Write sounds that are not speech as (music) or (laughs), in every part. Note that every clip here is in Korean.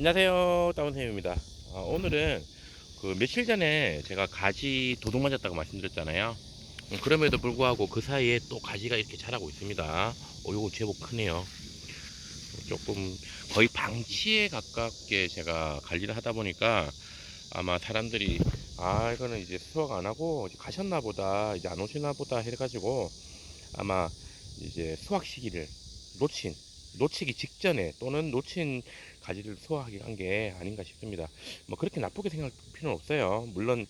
안녕하세요. 따운쌤입니다. 아, 오늘은 그 며칠 전에 제가 가지 도둑 맞았다고 말씀드렸잖아요. 음, 그럼에도 불구하고 그 사이에 또 가지가 이렇게 자라고 있습니다. 오 요거 제법 크네요. 조금 거의 방치에 가깝게 제가 관리를 하다 보니까 아마 사람들이 아 이거는 이제 수확 안 하고 가셨나 보다 이제 안 오시나 보다 해가지고 아마 이제 수확 시기를 놓친 놓치기 직전에 또는 놓친 가지를 소화하게 한 게 아닌가 싶습니다. 뭐 그렇게 나쁘게 생각할 필요는 없어요. 물론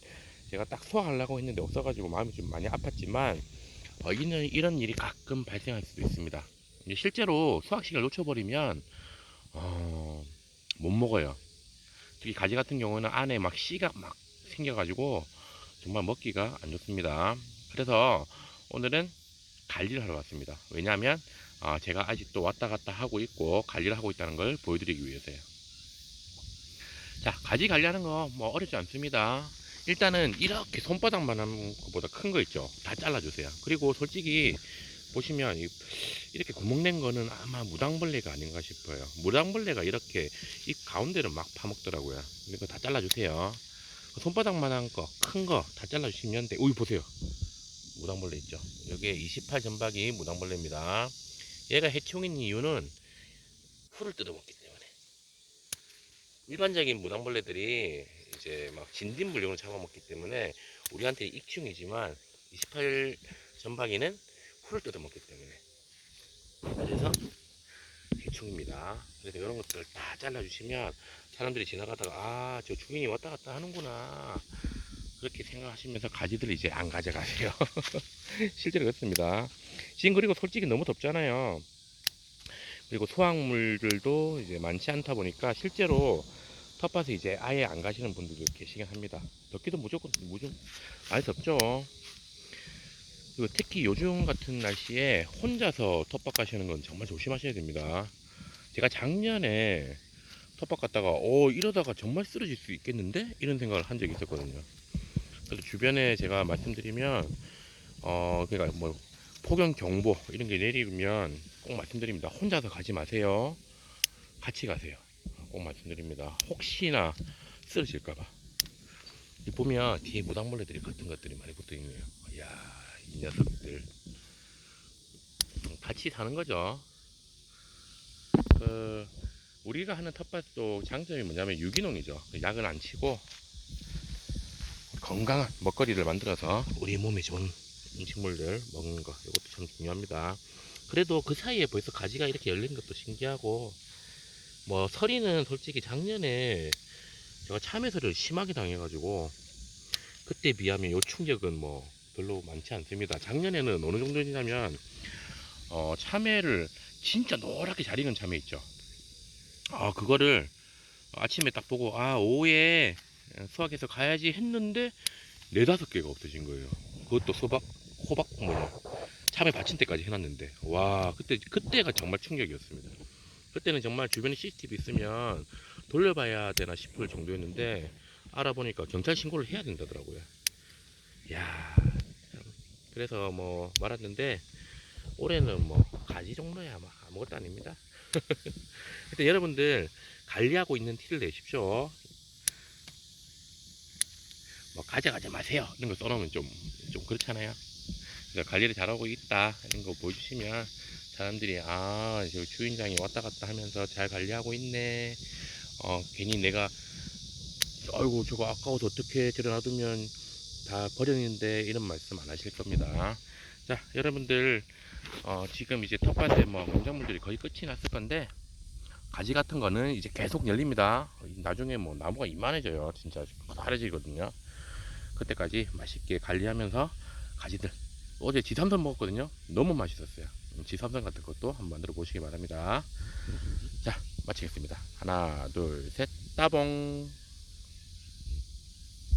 제가 딱 소화하려고 했는데 없어가지고 마음이 좀 많이 아팠지만 어, 이는 이런 일이 가끔 발생할 수도 있습니다. 실제로 수확 시기를 놓쳐버리면 어, 못 먹어요. 특히 가지 같은 경우는 안에 막 씨가 막 생겨가지고 정말 먹기가 안 좋습니다. 그래서 오늘은 관리를 하러 왔습니다. 왜냐하면 아, 제가 아직도 왔다 갔다 하고 있고 관리를 하고 있다는 걸 보여드리기 위해서요. 자, 가지 관리하는 거 뭐 어렵지 않습니다. 일단은 이렇게 손바닥만 한 것보다 큰 거 있죠. 다 잘라주세요. 그리고 솔직히 보시면 이- 이렇게 구멍 낸 거는 아마 무당벌레가 아닌가 싶어요. 무당벌레가 이렇게 이 가운데를 막 파먹더라고요. 이거 다 잘라주세요. 손바닥만한 거, 큰 거 다 잘라주시면 돼. 우이 보세요. 무당벌레 있죠. 여기에 28 전박이 무당벌레입니다. 얘가 해충인 이유는 풀을 뜯어먹기 때문에. 일반적인 무당벌레들이 이제 막 진딧 물용을 잡아먹기 때문에 우리한테 익충이지만 28 전박이는 풀을 뜯어먹기 때문에. 그래서 해충입니다. 그래서 이런 것들을 다 잘라주시면 사람들이 지나가다가 아, 저 주인이 왔다 갔다 하는구나. 그렇게 생각하시면서 가지들 이제 안 가져가세요. (laughs) 실제로 그렇습니다. 지금 그리고 솔직히 너무 덥잖아요. 그리고 수확물들도 이제 많지 않다 보니까 실제로 텃밭에 이제 아예 안 가시는 분들도 계시긴 합니다. 덥기도 무조건 무조건 아예 덥죠. 특히 요즘 같은 날씨에 혼자서 텃밭 가시는 건 정말 조심하셔야 됩니다. 제가 작년에 텃밭 갔다가 어 이러다가 정말 쓰러질 수 있겠는데 이런 생각을 한 적이 있었거든요. 그래서 주변에 제가 말씀드리면 어 그러니까 뭐 폭염 경보 이런 게 내리면 꼭 말씀드립니다. 혼자서 가지 마세요. 같이 가세요. 꼭 말씀드립니다. 혹시나 쓰러질까봐. 이 보면 뒤에 무당벌레들이 같은 것들이 많이 붙어 있네요. 이야, 이 녀석들. 음, 같이 사는 거죠. 그, 우리가 하는 텃밭도 장점이 뭐냐면 유기농이죠. 약은 안 치고 건강한 먹거리를 만들어서 우리 몸에 좋은 음식물들 먹는 거 이것도 참 중요합니다. 그래도 그 사이에 벌써 가지가 이렇게 열린 것도 신기하고 뭐 서리는 솔직히 작년에 제가 참외서리를 심하게 당해가지고 그때 비하면 요 충격은 뭐 별로 많지 않습니다. 작년에는 어느 정도냐면 어 참외를 진짜 노랗게 잘 익은 참외 있죠. 아 그거를 아침에 딱 보고 아 오후에 수확해서 가야지 했는데 네다섯 개가 없어진 거예요. 그것도 소박 호박 뭐냐 참외 받침대까지 해놨는데 와 그때 그때가 정말 충격이었습니다. 그때는 정말 주변에 CCTV 있으면 돌려봐야 되나 싶을 정도였는데 알아보니까 경찰 신고를 해야 된다더라고요. 야 참. 그래서 뭐 말았는데 올해는 뭐 가지 정도야 뭐 아무것도 아닙니다. (laughs) 근데 여러분들 관리하고 있는 티를 내십시오. 뭐 가져가지 마세요 이런 거 써놓으면 좀 좀 그렇잖아요. 그래서 관리를 잘하고 있다 이런 거 보여주시면 사람들이 아, 저 주인장이 왔다 갔다 하면서 잘 관리하고 있네. 어, 괜히 내가 아이고 저거 아까워서 어떻게 들여놔두면 다 버렸는데 이런 말씀 안 하실 겁니다. 자, 여러분들 어, 지금 이제 텃밭에 뭐 농작물들이 거의 끝이 났을 건데 가지 같은 거는 이제 계속 열립니다. 나중에 뭐 나무가 이만해져요. 진짜 파래지거든요. 그때까지 맛있게 관리하면서 가지들 어제 지삼선 먹었거든요. 너무 맛있었어요. 음, 지삼선 같은 것도 한번 만들어 보시기 바랍니다. 자, 마치겠습니다. 하나, 둘, 셋, 따봉.